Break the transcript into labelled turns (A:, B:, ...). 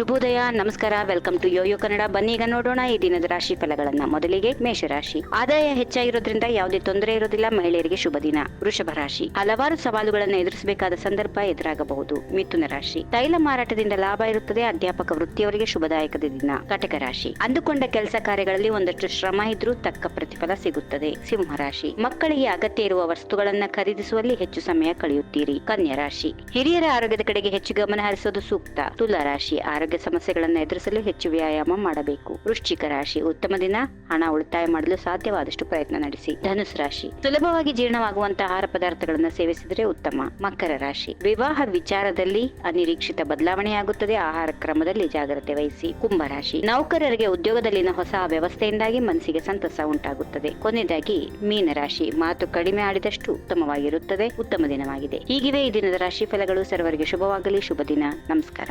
A: ಶುಭೋದಯ, ನಮಸ್ಕಾರ welcome to Yoyo Kannada ಬನ್ನಿ ಈಗ ನೋಡೋಣ ಈ ದಿನದ ರಾಶಿ ಫಲಗಳನ್ನ. ಮೊದಲಿಗೆ ಮೇಷರಾಶಿ. ಆದಾಯ ಹೆಚ್ಚಾಗಿರೋದ್ರಿಂದ ಯಾವುದೇ ತೊಂದರೆ ಇರೋದಿಲ್ಲ. ಮಹಿಳೆಯರಿಗೆ ಶುಭ ದಿನ. ವೃಷಭ ರಾಶಿ. ಹಲವಾರು ಸವಾಲುಗಳನ್ನು ಎದುರಿಸಬೇಕಾದ ಸಂದರ್ಭ ಎದುರಾಗಬಹುದು. ಮಿಥುನ ರಾಶಿ. ತೈಲ ಮಾರಾಟದಿಂದ ಲಾಭ ಇರುತ್ತದೆ. ಅಧ್ಯಾಪಕ ವೃತ್ತಿಯವರಿಗೆ ಶುಭದಾಯಕದ ದಿನ. ಕಟಕ ರಾಶಿ. ಅಂದುಕೊಂಡ ಕೆಲಸ ಕಾರ್ಯಗಳಲ್ಲಿ ಒಂದಷ್ಟು ಶ್ರಮ ಇದ್ರೂ ತಕ್ಕ ಪ್ರತಿಫಲ ಸಿಗುತ್ತದೆ. ಸಿಂಹ ರಾಶಿ. ಮಕ್ಕಳಿಗೆ ಅಗತ್ಯ ಇರುವ ವಸ್ತುಗಳನ್ನ ಖರೀದಿಸುವಲ್ಲಿ ಹೆಚ್ಚು ಸಮಯ ಕಳೆಯುತ್ತೀರಿ. ಕನ್ಯಾ ರಾಶಿ. ಹಿರಿಯರ ಆರೋಗ್ಯದ ಕಡೆಗೆ ಹೆಚ್ಚು ಗಮನ ಹರಿಸೋದು ಸೂಕ್ತ. ತುಲಾ ರಾಶಿ. ಆರೋಗ್ಯ ಸಮಸ್ಯೆಗಳನ್ನು ಎದುರಿಸಲು ಹೆಚ್ಚು ವ್ಯಾಯಾಮ ಮಾಡಬೇಕು. ವೃಶ್ಚಿಕ ರಾಶಿ, ಉತ್ತಮ ದಿನ, ಹಣ ಉಳಿತಾಯ ಮಾಡಲು ಸಾಧ್ಯವಾದಷ್ಟು ಪ್ರಯತ್ನ ನಡೆಸಿ. ಧನುಸ್ ರಾಶಿ, ಸುಲಭವಾಗಿ ಜೀರ್ಣವಾಗುವಂತಹ ಆಹಾರ ಪದಾರ್ಥಗಳನ್ನು ಸೇವಿಸಿದರೆ ಉತ್ತಮ. ಮಕರ ರಾಶಿ, ವಿವಾಹ ವಿಚಾರದಲ್ಲಿ ಅನಿರೀಕ್ಷಿತ ಬದಲಾವಣೆಯಾಗುತ್ತದೆ. ಆಹಾರ ಕ್ರಮದಲ್ಲಿ ಜಾಗ್ರತೆ ವಹಿಸಿ. ಕುಂಭರಾಶಿ ನೌಕರರಿಗೆ ಉದ್ಯೋಗದಲ್ಲಿನ ಹೊಸ ವ್ಯವಸ್ಥೆಯಿಂದಾಗಿ ಮನಸ್ಸಿಗೆ ಸಂತಸ ಉಂಟಾಗುತ್ತದೆ. ಕೊನೆಯದಾಗಿ ಮೀನರಾಶಿ ಮಾತು ಕಡಿಮೆ ಆಡಿದಷ್ಟು ಉತ್ತಮವಾಗಿರುತ್ತದೆ. ಉತ್ತಮ ದಿನವಾಗಿದೆ. ಹೀಗಿವೆ ಈ ದಿನದ ರಾಶಿ ಫಲಗಳು. ಸರ್ವರಿಗೆ ಶುಭವಾಗಲಿ. ಶುಭ ದಿನ. ನಮಸ್ಕಾರ.